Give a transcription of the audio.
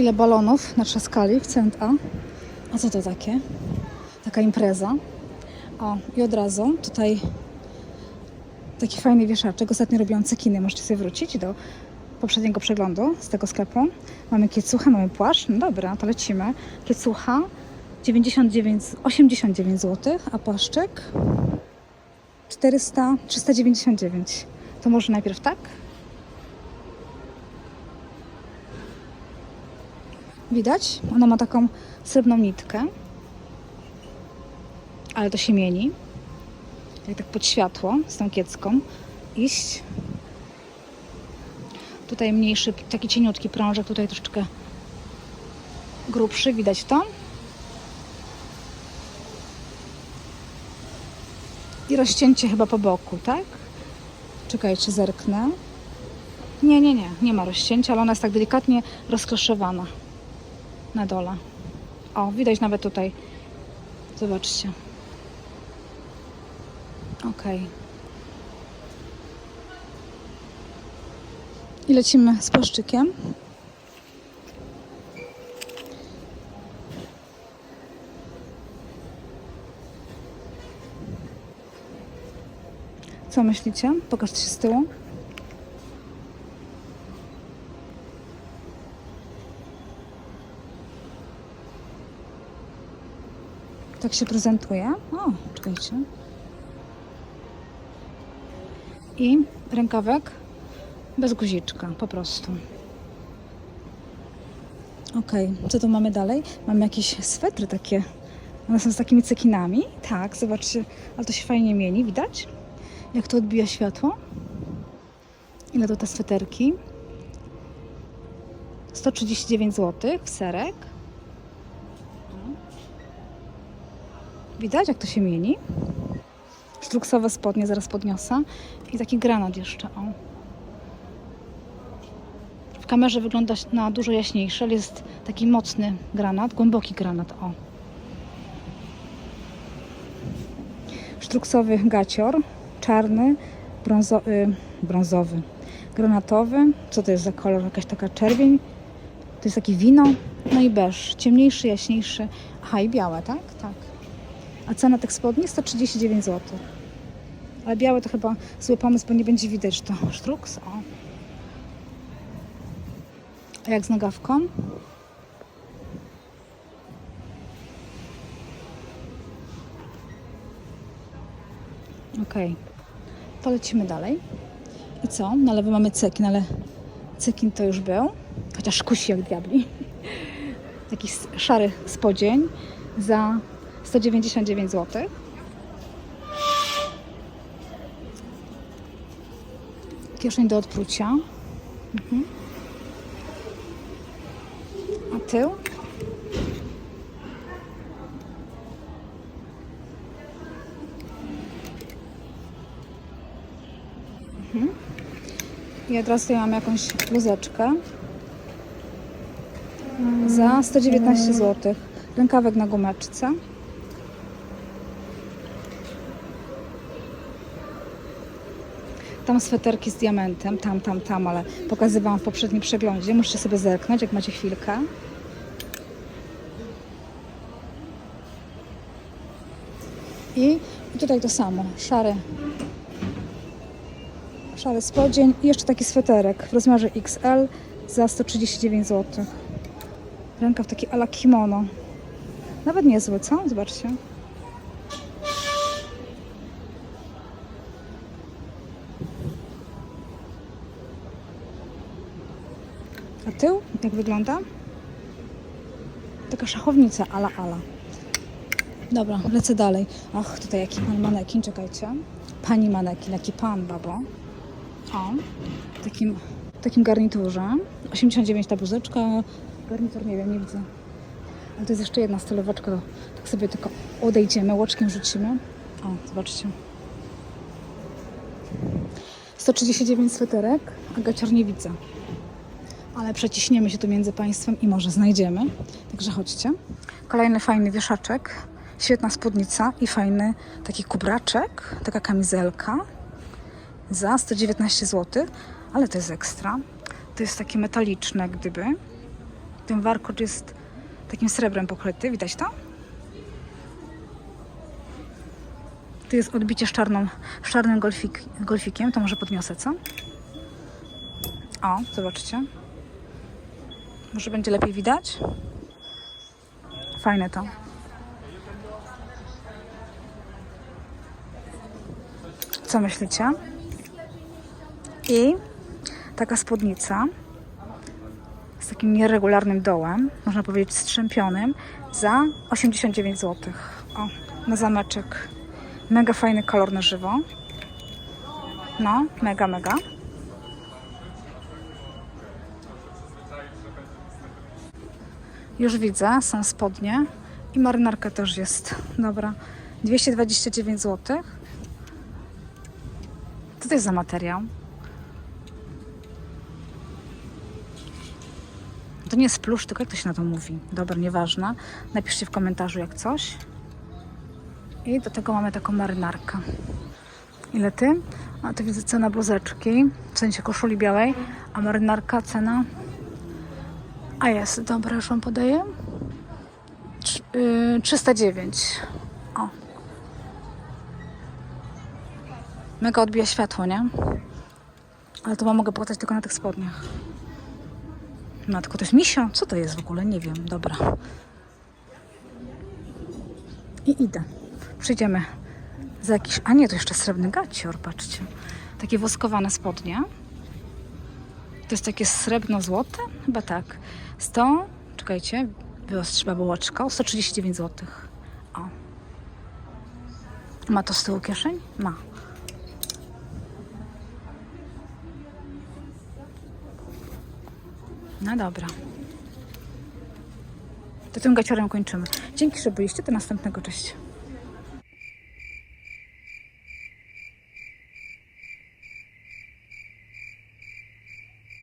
Ile balonów natrzaskali w cent A. A co to takie? Taka impreza. O, i od razu tutaj taki fajny wieszaczek. Ostatnio robiłam cekiny. Możecie sobie wrócić do poprzedniego przeglądu z tego sklepu. Mamy kiecuchę, mamy płaszcz. No dobra, to lecimy. Kiecucha 99, 89 zł, a płaszczyk 400, 399. To może najpierw tak? Widać? Ona ma taką srebrną nitkę. Ale to się mieni. Jak tak pod światło z tą kiecką iść. Tutaj mniejszy, taki cieniutki prążek, tutaj troszeczkę grubszy, widać to. I rozcięcie chyba po boku, tak? Czekajcie, zerknę. Nie, nie, nie, nie ma rozcięcia, ale ona jest tak delikatnie rozkloszowana na dole. O, widać nawet tutaj. Zobaczcie. Ok. I lecimy z płaszczykiem. Co myślicie? Pokażcie się z tyłu. Tak się prezentuje. O, czekajcie. I rękawek bez guziczka, po prostu. Ok, co tu mamy dalej? Mamy jakieś swetry takie. One są z takimi cekinami. Tak, zobaczcie, ale to się fajnie mieni, widać? Jak to odbija światło? Ile to te sweterki? 139 zł serek. Widać, jak to się mieni? Sztruksowe spodnie zaraz podniosę. I taki granat jeszcze, o. W kamerze wygląda na dużo jaśniejszy, ale jest taki mocny granat, głęboki granat, o. Sztruksowy gacior, czarny, brązo, y, brązowy, granatowy. Co to jest za kolor? Jakaś taka czerwień. To jest taki wino. No i beż. Ciemniejszy, jaśniejszy. Aha, i białe, tak? Tak. A cena tych spodni 139 zł. Ale białe to chyba zły pomysł, bo nie będzie widać, że to sztruks. O. A jak z nogawką? Ok. To lecimy dalej. I co? Na lewo mamy cekin, ale cekin to już był. Chociaż kusi jak diabli. Taki s- szary spodzień za 199 zł. Kieszeń do odprucia. Mhm. A tył? Mhm. I od razu mam jakąś bluzeczkę za 119 zł. Rękawek na gumeczce. Tam sweterki z diamentem, tam, tam, tam, ale pokazywałam w poprzednim przeglądzie. Musicie sobie zerknąć, jak macie chwilkę. I, i tutaj to samo, szary, szary spodzień i jeszcze taki sweterek w rozmiarze XL za 139 zł. Rękaw taki ala kimono. Nawet niezły, co? Zobaczcie. Tył jak wygląda? Taka szachownica ala ala. Dobra, lecę dalej. Ach, tutaj jaki pan manekin, czekajcie. Pani manekin, jaki pan, babo. O, w takim, w takim garniturze. 89 ta bluzeczka. Garnitur nie wiem, nie widzę. Ale to jest jeszcze jedna stylowaczka. Tak sobie tylko odejdziemy, łoczkiem rzucimy. O, zobaczcie. 139 sweterek, a gacior nie widzę. Przeciśniemy się tu między państwem i może znajdziemy. Także chodźcie. Kolejny fajny wieszaczek. Świetna spódnica i fajny taki kubraczek, taka kamizelka za 119 zł, ale to jest ekstra. To jest takie metaliczne, gdyby. ten warkocz jest takim srebrem pokryty. Widać to? Tu jest odbicie z, czarną, z czarnym golfik, golfikiem. To może podniosę, co? O, zobaczcie. Może będzie lepiej widać? Fajne to. Co myślicie? I taka spódnica z takim nieregularnym dołem, można powiedzieć strzępionym, za 89 zł. O, na zameczek. Mega fajny kolor na żywo. No, mega, mega. Już widzę, są spodnie i marynarka też jest. Dobra, 229 zł. Co to jest za materiał? To nie jest plusz, tylko jak to się na to mówi? Dobra, nieważne. Napiszcie w komentarzu jak coś. I do tego mamy taką marynarkę. Ile ty? A to widzę cena bluzeczki, w sensie koszuli białej, a marynarka cena... A jest, dobra, już wam podaję. Trz- yy, 309. O. Mega odbija światło, nie? Ale to wam mogę pokazać tylko na tych spodniach. Matko, to jest misio? Co to jest w ogóle? Nie wiem. Dobra. I idę. Przyjdziemy za jakiś... A nie, to jeszcze srebrny gacior, patrzcie. Takie woskowane spodnie. To jest takie srebrno-złote? Chyba tak. 100... Czekajcie. Wyostrzyba bułeczka. o 139 zł. O. Ma to z tyłu kieszeń? Ma. No dobra. To tym gaciorem kończymy. Dzięki, że byliście. Do następnego. Cześć.